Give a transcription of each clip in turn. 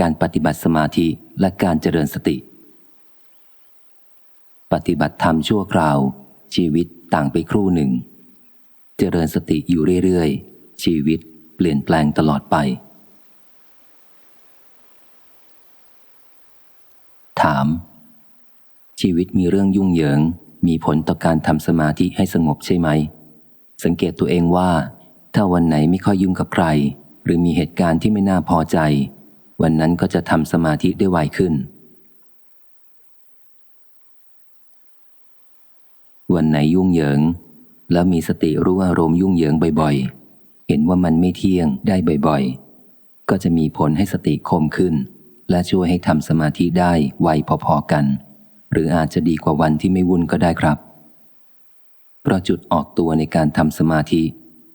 การปฏิบัติสมาธิและการเจริญสติ ปฏิบัติธรรมชั่วคราว ชีวิตต่างไปครู่หนึ่ง เจริญสติอยู่เรื่อยๆ ชีวิตเปลี่ยนแปลงตลอดไป ถาม ชีวิตมีเรื่องยุ่งเหยิง มีผลต่อการทำสมาธิให้สงบใช่ไหม สังเกตตัวเองว่า ถ้าวันไหนไม่ค่อยยุ่งกับใคร หรือมีเหตุการณ์ที่ไม่น่าพอใจ วันนั้นก็จะทำสมาธิได้ไวขึ้น วันไหนยุ่งเหยิง แล้วมีสติรู้อารมณ์ยุ่งเหยิงบ่อยๆ เห็นว่ามันไม่เที่ยงได้บ่อยๆ ก็จะมีผลให้สติคมขึ้น และช่วยให้ทำสมาธิได้ไวพอๆกัน หรืออาจจะดีกว่าวันที่ไม่วุ่นก็ได้ครับ เพราะจุดออกตัวในการทำสมาธิ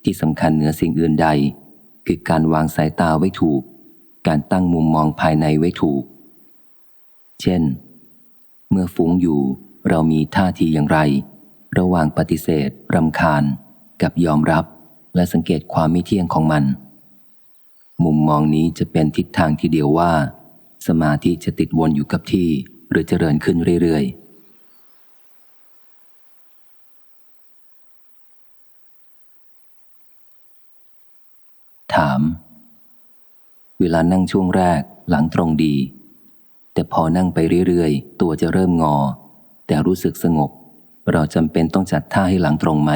ที่สำคัญเหนือสิ่งอื่นใด คือการวางสายตาไว้ถูก การตั้งมุมมองภายในไว้ถูก เช่น เมื่อฟุ้งอยู่เรามีท่าทีอย่างไร ระหว่างปฏิเสธรำคาญ กับยอมรับและสังเกตความไม่เที่ยงของมัน มุมมองนี้จะเป็นทิศทางที่เดียวว่า สมาธิจะติดวนอยู่กับที่หรือเจริญขึ้นเรื่อยๆ ถาม เวลานั่งช่วงแรกหลังตรงดี แต่พอนั่งไปเรื่อยๆ ตัวจะเริ่มงอ แต่รู้สึกสงบ เราจำเป็นต้องจัดท่าให้หลังตรงไหม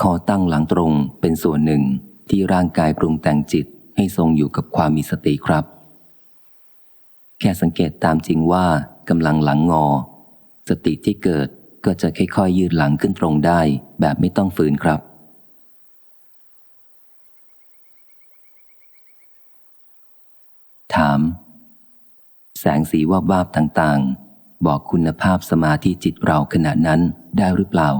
คอตั้งหลังตรงเป็นส่วนหนึ่งที่ร่างกายปรุงแต่งจิตให้ทรงอยู่กับความมีสติครับ แค่สังเกตตามจริงว่ากำลังหลังงอ สติที่เกิดก็จะค่อยๆยืดหลังขึ้นตรงได้แบบไม่ต้องฝืนครับ ถาม แสงสีวาบวาบต่างๆ บอกคุณภาพสมาธิจิตเราขณะนั้นได้หรือเปล่า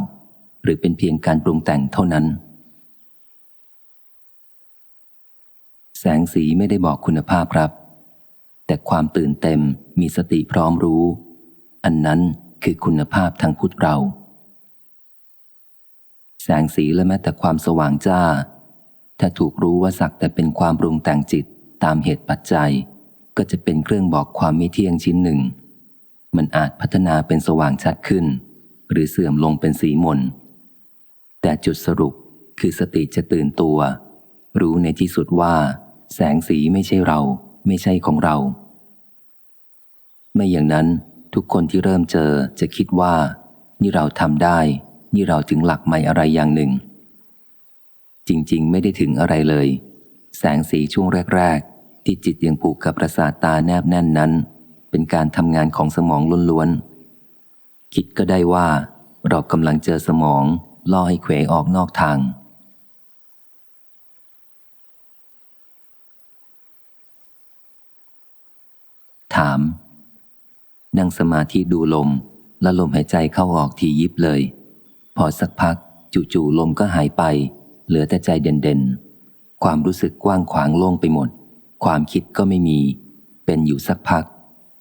หรือเป็นเพียงการปรุงแต่งเท่านั้น แสงสีไม่ได้บอกคุณภาพครับ แต่ความตื่นเต็มมีสติพร้อมรู้ อันนั้นคือคุณภาพทางพุทธเรา แสงสีและแม้แต่ความสว่างจ้า ถ้าถูกรู้ว่าสักแต่เป็นความปรุงแต่งจิต ตามเหตุปัจจัย ก็จะเป็นเครื่องบอกความไม่เที่ยงชิ้นหนึ่ง มันอาจพัฒนาเป็นสว่างชัดขึ้น หรือเสื่อมลงเป็นสีมนแต่จุดสรุปคือสติจะตื่นตัว รู้ในที่สุดว่า แสงสีไม่ใช่เรา ไม่ใช่ของเรา ไม่อย่างนั้นทุกคนที่เริ่มเจอจะคิดว่า นี่เราทำได้ นี่เราถึงหลักใหม่อะไรอย่างหนึ่ง จริง ๆ ไม่ได้ถึงอะไรเลย แสงสีช่วงแรก ๆ ที่จิตยังผูกกับประสาทตาแนบแน่นนั้น เป็นการทำงานของสมองล้วนๆ คิดก็ได้ว่า เรากำลังเจอสมองล่อให้เขวออกนอกทาง ถาม นั่งสมาธิดูลม แล้วลมหายใจเข้าออกทียิบเลย พอสักพัก จู่ๆลมก็หายไป เหลือแต่ใจเด่นๆ ความรู้สึกกว้างขวางโล่งไปหมด ความคิดก็ไม่มี เป็นอยู่สักพัก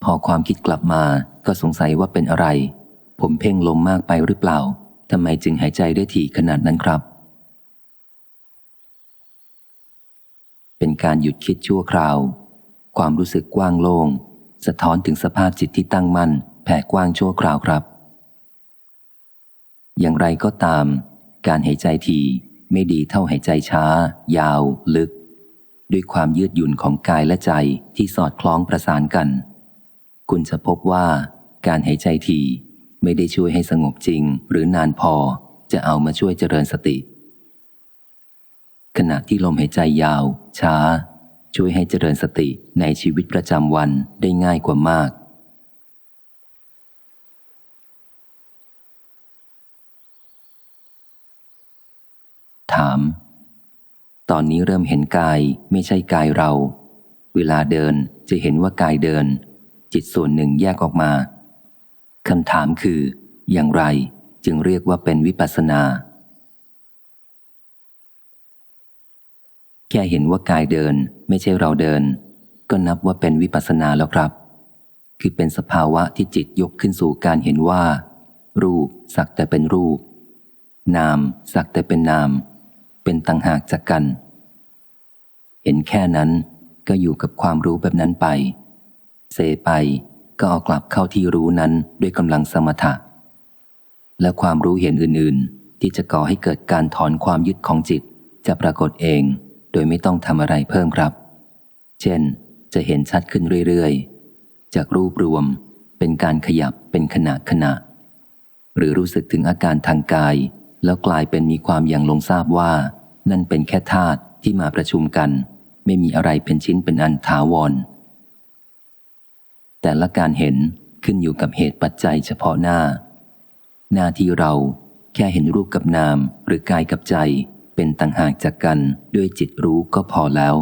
พอความคิดกลับมาก็สงสัยว่าเป็นอะไร ผมเพ่งลมมากไปหรือเปล่าทำไมจึงหายใจได้ถี่ขนาดนั้นครับ เป็นการหยุดคิดชั่วคราว ความรู้สึกกว้างโล่ง สะท้อนถึงสภาพจิตที่ตั้งมั่น แผ่กว้างชั่วคราวครับ อย่างไรก็ตาม การหายใจที ไม่ดีเท่าหายใจช้า ยาว ลึก ด้วยความยืดหยุ่นของกายและใจที่สอดคล้องประสานกัน คุณจะพบว่าการหายใจทีไม่ได้ช่วยให้สงบจริง หรือนานพอจะเอามาช่วยเจริญสติ ขณะที่ลมหายใจยาว ช้า ช่วยให้เจริญสติในชีวิตประจำวันได้ง่ายกว่ามาก ถาม ตอนนี้เริ่มเห็นกายไม่ใช่กายเรา เวลาเดินจะเห็นว่ากายเดิน จิตส่วนหนึ่งแยกออกมาคำถามคือ อย่างไรจึงเรียกว่าเป็นวิปัสสนา แค่เห็นว่ากายเดินไม่ใช่เราเดิน ก็นับว่าเป็นวิปัสสนาแล้วครับ คือเป็นสภาวะที่จิตยกขึ้นสู่การเห็นว่า รูปสักแต่เป็นรูป นามสักแต่เป็นนาม เป็นต่างหากจากกัน เห็นแค่นั้นก็อยู่กับความรู้แบบนั้นไป เซไปก็เอากลับเข้าที่รู้นั้นด้วยกำลังสมถะ และความรู้เห็นอื่นๆ ที่จะก่อให้เกิดการถอนความยึดของจิต จะปรากฏเองโดยไม่ต้องทำอะไรเพิ่มครับ เช่น จะเห็นชัดขึ้นเรื่อยๆ จากรูปรวมเป็นการขยับเป็นขณะขณะ หรือรู้สึกถึงอาการทางกาย แล้วกลายเป็นมีความอย่างลงทราบว่า นั่นเป็นแค่ธาตุที่มาประชุมกัน ไม่มีอะไรเป็นชิ้นเป็นอันถาวร แต่ละการเห็นขึ้นอยู่กับเหตุปัจจัยเฉพาะหน้า หน้าที่เราแค่เห็นรูปกับนามหรือกายกับใจ เป็นต่างหากจากกันด้วยจิตรู้ก็พอแล้ว